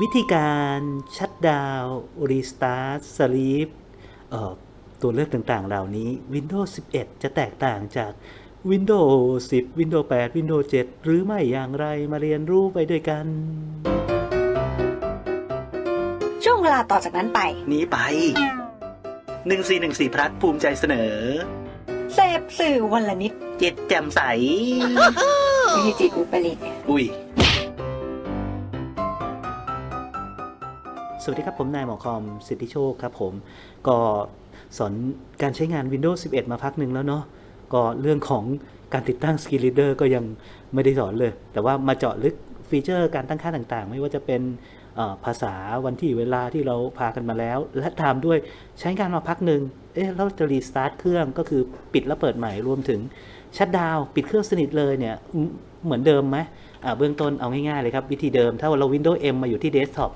วิธีการชัดดาวน์รีสตาร์ทสลีปเอ่อตัวเลือกต่างๆ เหล่านี้ Windows 11 จะแตกต่างจาก Windows 10 Windows 8 Windows 7 หรือไม่อย่างไรมาเรียนรู้ไปด้วยกัน ช่วงเวลาต่อจากนั้นไป นี้ไป 1414พลัดภูมิใจเสนอ เสพสื่อวันละนิด เจ็ดแจ่มใสไม่ใช่จิตอุปริตอุ้ย สวัสดีครับผมนายหมอคอมสิทธิโชคครับผม ก็สอนการใช้งาน Windows 11 มาพักหนึ่งแล้วเนาะก็เรื่องของการติดตั้ง Skill Reader ก็ยังไม่ได้สอนเลย แต่ว่ามาเจาะลึกฟีเจอร์การตั้งค่าต่างๆ ไม่ว่าจะเป็นภาษาวันที่เวลาที่เราพากันมาแล้ว และตามด้วยใช้งานมาพักหนึ่งเอ๊ะเราจะรีสตาร์ทเครื่องก็คือปิดแล้วเปิดใหม่รวมถึงชัดดาวปิดเครื่องสนิทเลยเนี่ยเหมือนเดิมไหมเบื้องต้นเอาง่ายๆเลยครับ วิธีเดิมถ้าเรา Windows M มาอยู่ที่เดสก์ท็อป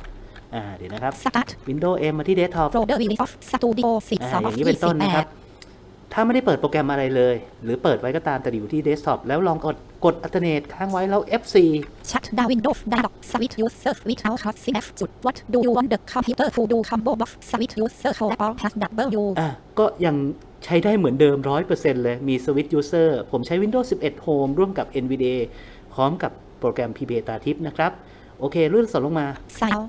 อ่าเดี๋ยวนะครับ Start Windows M มาที่เดสก์ท็อป Folder Release of Studio อ่า12 อย่างนี้เป็นต้นนะครับ ถ้าไม่ได้เปิดโปรแกรมอะไรเลย หรือเปิดไว้ก็ตามแต่อยู่ที่เดสก์ท็อปแล้วลองกดกดอัลเทอร์เนทค้างไว้แล้ว F4 Shut down Windows Dialog Switch User without hotspot F จุด What do you want the computer to do Combo Box Switch User Collapse has W อะก็ยังใช้ได้เหมือนเดิม 100%เลย มี Switch User ผมใช้ Windows 11 Home ร่วมกับ NVDA พร้อมกับโปรแกรม PBA ตาทิพย์นะครับ โอเคลื่นสอนลงมา Sign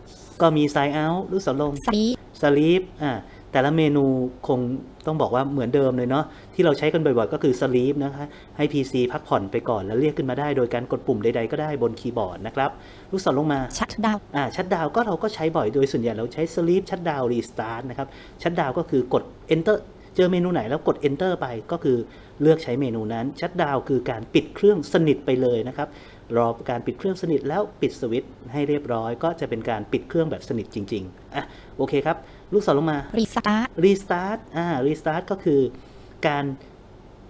ก็มี Sign Out ลื่นสอนลง Sleep Sleep อ่าแต่ละเมนูคงต้องบอกว่าเหมือนเดิมเลยเนาะที่เราใช้กันบ่อยๆ ก็คือ Sleep นะคะให้ PC พักผ่อนไปก่อนแล้วเรียกขึ้นมาได้โดยการกดปุ่มใดๆก็ได้บนคีย์บอร์ดนะครับลูกศรลงมา Shut down อ่าชัดดาวก็เราก็ใช้บ่อยโดยส่วนใหญ่เราใช้ sleep ชัดดาว restart นะครับชัดดาวก็คือกด enter เจอเมนูไหนแล้วกด enter ไปก็คือเลือกใช้เมนูนั้น ชัดดาวคือการปิดเครื่องสนิทไปเลยนะครับ รอการปิดเครื่องสนิทแล้วปิดสวิตช์ให้เรียบร้อย ก็จะเป็นการปิดเครื่องแบบสนิทจริงๆอะโอเคครับ ลูกศรลงมา Restart restart อ่า restart ก็คือการ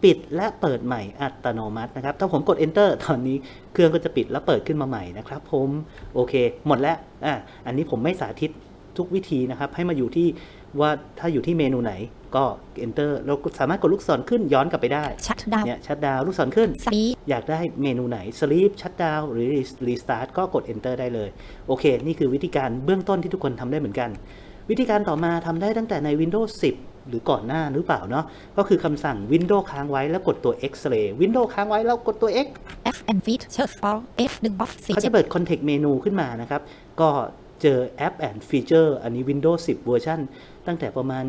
ปิดและเปิดใหม่อัตโนมัตินะครับ ถ้าผมกด enter ตอนนี้เครื่องก็จะปิดแล้วเปิดขึ้นมาใหม่นะครับ ผมโอเค หมดแล้วอ่าอันนี้ผมไม่สาธิตทุกวิธีนะครับ ให้มาอยู่ที่ว่าถ้าอยู่ที่เมนูไหน ก็ enter เราสามารถกดลูกศรขึ้นย้อนกลับไปได้ Shut down เนี่ยชัดดาวลูกศรขึ้น Sleep อยากได้เมนูไหน sleep shutdown หรือ restart ก็กด enter ได้เลย โอเค นี่คือวิธีการเบื้องต้นที่ทุกคนทำได้เหมือนกัน วิธีการต่อมาทำได้ตั้งแต่ใน Windows 10หรือก่อนหน้าหรือเปล่าเนาะก็คือคำสั่ง Windows ค้างไว้แล้วกดตัว X ray Windows ค้างไว้แล้วกดตัว X F and Features for F 1 Box เขาจะเปิด Context Menu ขึ้นมานะครับ ก็ เจอ App and Feature อันนี้ Windows 10 เวอร์ชันตั้งแต่ประมาณ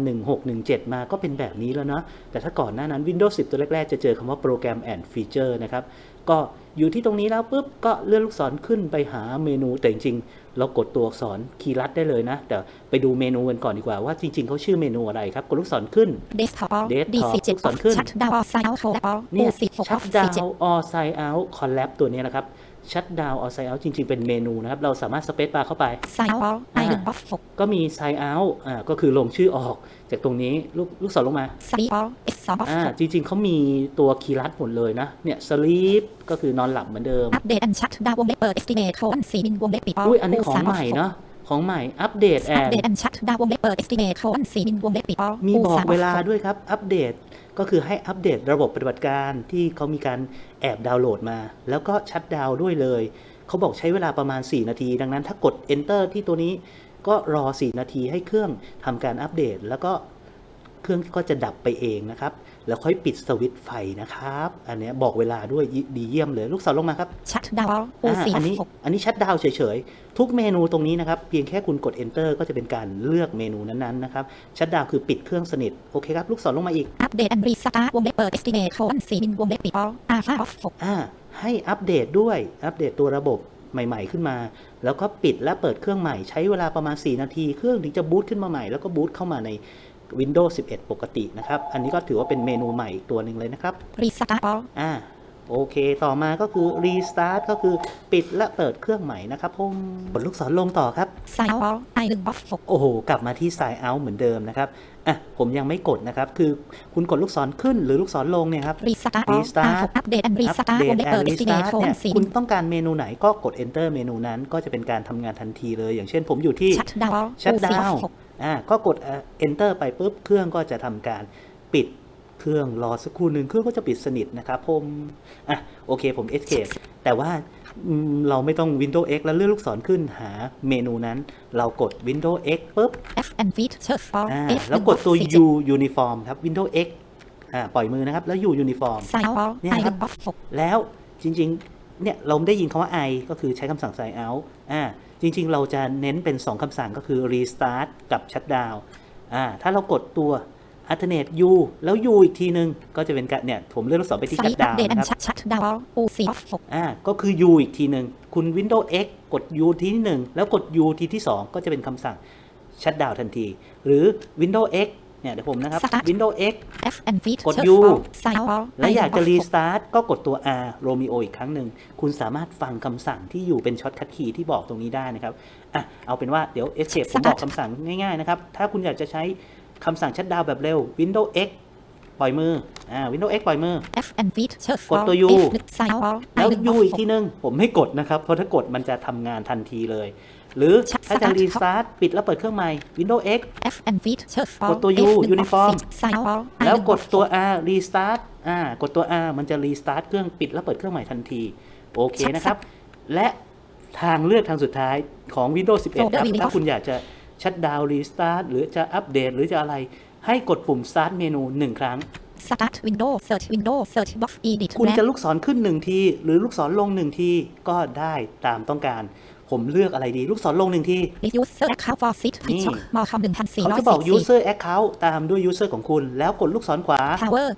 1617 มาก็เป็นแบบนี้แล้วเนาะแต่ถ้าก่อนหน้านั้น Windows 10 ตัวแรก ๆ จะเจอคำว่า Program and Feature นะครับ ก็อยู่ที่ตรงนี้แล้วปุ๊บ ก็เลื่อนลูกศรขึ้นไปหาเมนูแต่จริงๆ เรากดตัวอักษรคีย์ลัดได้เลยนะ แต่ไปดูเมนูกันก่อนดีกว่าว่าจริงๆ เขาชื่อเมนูอะไรครับ กดลูกศรขึ้น Desktop Desktop D7 ลูกศรขึ้น Shut down All Sign Out Collapse เนี่ย U16 ชัดดาว all sign out collab ตัวนี้นะครับ ชัดดาว all sign out จริง ๆ เป็นเมนูนะครับ เราสามารถสเปซบาร์เข้าไป Sign Out I 1 Box 6ก็มี sign out อ่าก็คือลงชื่อออกจากตรงนี้ลูกลูกศรลงมา Sleep All S 2 Box อ่าจริง ๆเขามีตัวคีย์ลัดหมดเลยนะ เนี่ย sleep ก็คือนอนหลับเหมือนเดิม6 Update and Shut down วงเล็บเปิด Estimate โคน4มินวงเล็บปิดอุ้ยอันนี้ของใหม่เนาะ ของใหม่อัปเดตแออัปนเดตอันชัดดาววงเล็บเปิด estimate โคน4มินวงเล็บปิดมีบอกเวลาด้วยครับ อัปเดตก็คือให้อัปเดตระบบปฏิบัติการที่เขามีการแอบดาวน์โหลดมา แล้วก็ชัดดาวน์ด้วยเลย เขาบอกใช้เวลาประมาณ 4 นาที ดังนั้นถ้ากด enter ที่ตัวนี้ก็รอ 4 นาทีให้เครื่องทำการอัปเดต แล้วก็ เครื่องก็จะดับไปเองนะครับ แล้วค่อยปิดสวิตช์ไฟนะครับ อันเนี้ยบอกเวลาด้วยยิดีเยี่ยมเลยลูกศรลงมาครับ ชัดดาวโออ่าซีอันนี้อันนี้ชัดดาวน์เฉยๆ ทุกเมนูตรงนี้นะครับ เพียงแค่คุณกด enter ก็จะเป็นการเลือกเมนูนั้นๆนะครับชัดดาวน์คือปิดเครื่องสนิทโอเคครับลูกศรลงมาอีก อัปเดตอันรีสตาร์วงเล็บเปิด estimate โคน4มินวงเล็บปิดอาร์5 off 6อ่าให้อัปเดตด้วยอัปเดตตัวระบบใหม่ ๆ ขึ้นมา แล้วก็ปิดและเปิดเครื่องใหม่ใช้เวลาประมาณ 4 นาที เครื่องถึงจะบูตขึ้นมาใหม่แล้วก็บูตเข้ามาใน Windows 11 ปกตินะครับ อันนี้ก็ถือว่าเป็นเมนูใหม่อีกตัวหนึ่งเลยนะครับรีสตาร์อ่าโอเค ต่อมาก็คือ restart ก็คือปิดและเปิดเครื่องใหม่นะครับผมกดลูกศรลงต่อครับไซน์ออลไอ1 box 6โอ้โห กลับมาที่ sign out เหมือนเดิมนะครับ อะ ผมยังไม่กดนะครับ คือคุณกดลูกศรขึ้นหรือลูกศรลงเนี่ยครับรีสตาร์ Restart อัปเดตอันรีสตาร์วงเล็บเปิด and estimate restart โคนเนี่ย4คุมิณนต้องการเมนูไหนก็กด enter เมนูนั้นก็จะเป็นการทำงานทันทีเลย อย่างเช่นผมอยู่ที่ชัดดาวชัดโอซีดาว6อ่าก็กดเอ่อ enter ไปปุ๊บเครื่องก็จะทำการปิดเครื่องรอสักครู่หนึ่งเครื่องก็จะปิดสนิทนะครับผมอะโอเคผม escape แต่ว่าอืมเราไม่ต้อง Windows X แล้วเลื่อนลูกศรขึ้นหาเมนูนั้น เรากด Windows X ปุ๊บ F and features for อ่า F แล้วกดตัว U Uniform ครับ Windows X อ่าปล่อยมือนะครับ แล้ว U Uniform sign out เนี่ยครับ item of 6แล้วจริง ๆ เนี่ยเราได้ยินคำว่า i ก็คือใช้คำสั่ง sign out อ่าจริง ๆ เราจะเน้นเป็น 2คำสั่งก็คือ restart กับ shutdown อ่าถ้าเรากดตัว alternate u แล้ว u อีกทีนึง ก็จะเป็นการเนี่ย ผมเลื่อนลูกศรไปที่ site shutdown update นะ and ครับ shut shut down OC of 6อ่าก็คือ u อีกทีหนึ่งคุณ Windows X กด u ทีที่หนึ่งแล้วกด u ทีที่ 2 ก็จะเป็นคำสั่ง shutdown ทันที หรือ Windows X เนี่ยเดี๋ยวผมนะครับ Start Windows X F and features กด for U sign out แล้วอยาก item จะ of 6 restart ก็กดตัว R Romeo อีกครั้งหนึ่ง คุณสามารถฟังคำสั่งที่อยู่เป็นช็อตคัทคีย์ที่บอกตรงนี้ได้นะครับอะเอาเป็นว่าเดี๋ยว Escape ผมบอกคำสั่งง่ายๆนะครับ ถ้าคุณอยากจะใช้คำสั่งชัดดาวแบบเร็ว Windows X ปล่อยมือ อ่า Windows X ปล่อยมือ F and features กด for ตัว U F sign out แล้ว item ยู of อีกที6นึง ผมไม่กดนะครับ เพราะถ้ากดมันจะทำงานทันทีเลย หรือ Shut ถ้าจะ start restart ปิดแล้วเปิดเครื่องใหม่ Windows X F and features for กดตัว U F of uniform 6 sign out แล้ว item ก of ดตัว6 R restart อ่ากดตัว R มันจะ restart เครื่องปิดแล้วเปิดเครื่องใหม่ทันที โอเคนะครับ และทางเลือกทางสุดท้ายของ Windows 11 ครับ Folder ถ้าคุณอยากจะชัดดาว restart หรือจะอัปเดตหรือจะอะไรให้กดปุ่ม start เมนูหนึ่งครั้ง start window search window search box edit คุณจะ blank ลูกศรขึ้นหนึ่งที หรือลูกศรลงหนึ่งที ก็ได้ตามต้องการ ผมเลือกอะไรดี ลูกศรลงหนึ่งที user account for sit นี่ pitch มอคำเขาจะบอก1444 user account ตามด้วย user ของคุณ แล้วกดลูกศรขวา power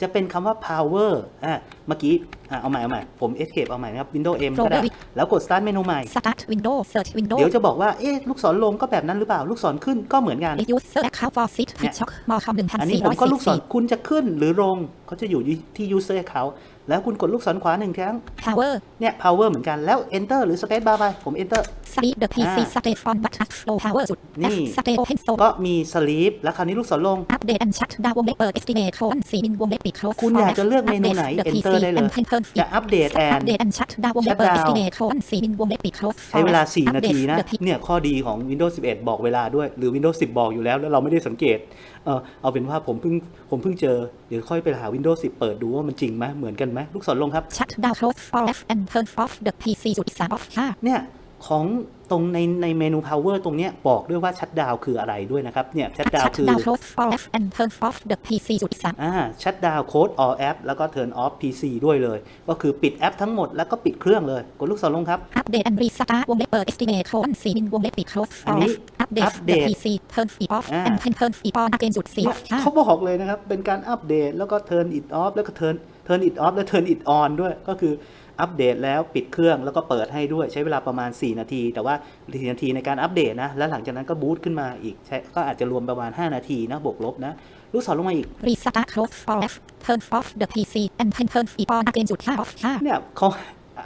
จะเป็นคำว่า power อะเมื่อกี้อะเอาใหม่เอาใหม่ ผม escape เอาใหม่นะครับ windows M ก็ได้ Folder แล้วกด start เมนูใหม่ start window search window เดี๋ยวจะบอกว่า เอ๊ะ ลูกศรลงก็แบบนั้นหรือเปล่า ลูกศรขึ้นก็เหมือนกัน user account for sit pitch มอคำอันนี้ผมก็ลูกศร1444คุณจะขึ้นหรือลงเขาจะอยู่ที่ user account แล้วคุณกดลูกศรขวาหนึ่งครั้ง power เนี่ย power เหมือนกันแล้ว enter หรือ space bar ไป ผม enter sleep the PC อ่า stay on but at slow power จุดนี่ F stay open so ก็มี sleep แล้วคราวนี้ลูกศรลง update and shut down วงเล็บเปิด estimate colon 4 min วงเล็บปิด close คุณอยากจะเลือกเมนูไหน Update the enter PC ได้เลย and turn จะอัปเดตแอน update and shut down วงเล็บเปิด shut down estimate colon 4 min วงเล็บปิด close ใช้เวลา 4 นาที Update นะ the PC เนี่ยข้อดีของ Windows 11 บอกเวลาด้วยหรือ Windows 10 บอกอยู่แล้วแล้วเราไม่ได้สังเกต เออเอาเป็นว่าผมเพิ่งผมเพิ่งเจอ เดี๋ยวค่อยไปหา Windows 10 เปิดดูว่ามันจริงไหมเหมือนกันไหมลูกศรลงครับ shut down close for F and turn off the PC จุด3 off 5เนี่ยของตรงในในเมนู power ตรงเนี้ยบอกด้วยว่าชัดดาวคืออะไรด้วยนะครับเนี่ยชัดดาว shut คือ down close for F and turn off the PC จุด3อ่าชัดดาวโค้ด all app แล้วก็ turn off PC ด้วยเลย ก็คือปิดแอปทั้งหมดแล้วก็ปิดเครื่องเลย กดลูกศรลงครับ update and restart วงเล็บเปิด estimate colon 4 min วงเล็บปิด close อัน for นี้ F update the update PC turn it off อ่า and turn it on again จุด4เนี่ย off เขาบอกเลยนะครับ เป็นการอัปเดตแล้วก็ turn it off แล้วก็ turn turn it off แล้ว turn it on ด้วยก็คืออัปเดตแล้วปิดเครื่องแล้วก็เปิดให้ด้วยใช้เวลาประมาณ 4 นาที แต่ว่า4นาทีในการอัปเดตนะ แล้วหลังจากนั้นก็บูตขึ้นมาอีกใช้ก็อาจจะรวมประมาณ 5 นาทีนะ บวกลบนะ ลูกศรลงมาอีก restart close for F turn off the PC and then turn it on again จุด5 off 5เนี่ยเขา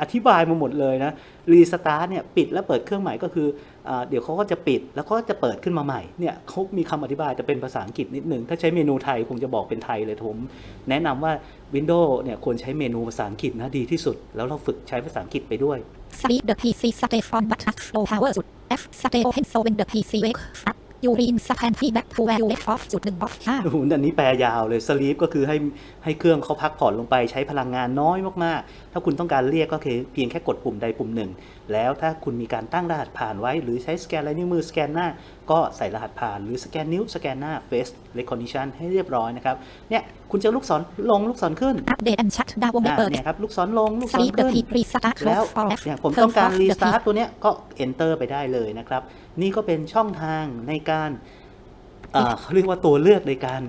อธิบายมาหมดเลยนะรีสตาร์ทเนี่ย ปิดแล้วเปิดเครื่องใหม่ก็คืออา เดี๋ยวเขาก็จะปิดแล้วก็จะเปิดขึ้นมาใหม่เนี่ยเขามีคำอธิบายจะเป็นภาษาอังกฤษนิดนึง ถ้าใช้เมนูไทยคงจะบอกเป็นไทยเลยผม แนะนำว่า Windows เนี่ยควรใช้เมนูภาษาอังกฤษนะดีที่สุด แล้วเราฝึกใช้ภาษาอังกฤษไปด้วย sleep the PC stay on but at slow power จุด F stay open so when the PC wake up you reinsert and back to where you left off จุด1 off 5โอ้โหอันนี้แปลยาวเลยสลีปก็คือให้ให้เครื่องเขาพักผ่อนลงไปใช้พลังงานน้อยมากๆ ถ้าคุณต้องการเรียกก็คือเพียงแค่กดปุ่มใดปุ่มหนึ่ง แล้วถ้าคุณมีการตั้งรหัสผ่านไว้ หรือใช้สแกนลายนิ้วมือสแกนหน้า ก็ใส่รหัสผ่าน หรือสแกนนิ้วสแกนหน้า Face Recognition ให้เรียบร้อยนะครับเนี่ยคุณจะลูกศรลงลูกศรขึ้น update and shut down วงเล็บอะเปิดเนี่ยครับลูกศรลงลูกศร sleep the ขึ้น PC restart แล้ว close for F เนี่ยผม turn ต้องการ off the restart PC ตัวเนี้ยก็ enter ไปได้เลยนะครับนี่ก็เป็นช่องทางในการเอ่อเขาเรียกว่าตัวเลือกในการ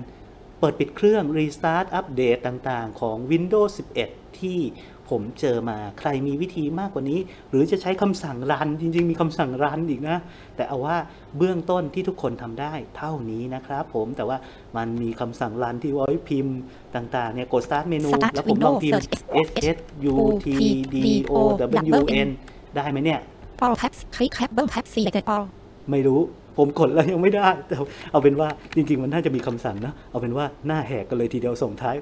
เปิดปิดเครื่อง restart อัปเดตต่างๆ ของ Windows 11 ที่ผมเจอมาใครมีวิธีมากกว่านี้ หรือจะใช้คำสั่งรัน จริง ๆ มีคำสั่งรันอีกนะ แต่เอาว่าเบื้องต้นที่ทุกคนทำได้เท่านี้นะครับผมแต่ว่ามันมีคำสั่งรันที่ไว้พิมพ์ต่างๆเนี่ยกด start เมนู Start แล้วผมลองพิมพ์ Windows S S U T D O W N ได้ไหมเนี่ย all tabs click double tap selected all ไม่รู้ ผมกดแล้วยังไม่ได้แต่เอาเป็นว่าจริง ๆ มันน่าจะมีคำสั่งนะเอาเป็นว่าหน้าแหกกันเลยทีเดียวส่งท้าย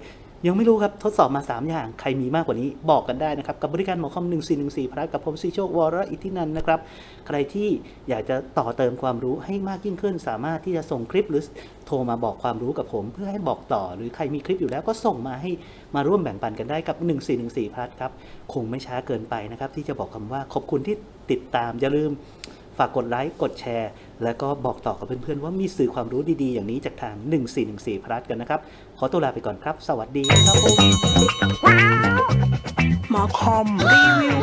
ยังไม่รู้ครับทดสอบมา 3 อย่าง ใครมีมากกว่านี้บอกกันได้นะครับ กับบริการหมอคอม 1414 พระกับผมซีโชควรอิทธินันนะครับ ใครที่อยากจะต่อเติมความรู้ให้มากยิ่งขึ้น สามารถที่จะส่งคลิปหรือโทรมาบอกความรู้กับผม เพื่อให้บอกต่อ หรือใครมีคลิปอยู่แล้วก็ส่งมาให้มาร่วมแบ่งปันกันได้กับ 1414พลัสครับคงไม่ช้าเกินไปนะครับที่จะบอกคำว่าขอบคุณที่ติดตามอย่าลืม ฝากกดไลค์ กดแชร์ แล้วก็บอกต่อกับเพื่อนๆ ว่ามีสื่อความรู้ดีๆ อย่างนี้จากทาง 1414 พลัสกันนะครับ ขอตัวลาไปก่อนครับ สวัสดีครับผมหมอคอมรีวิว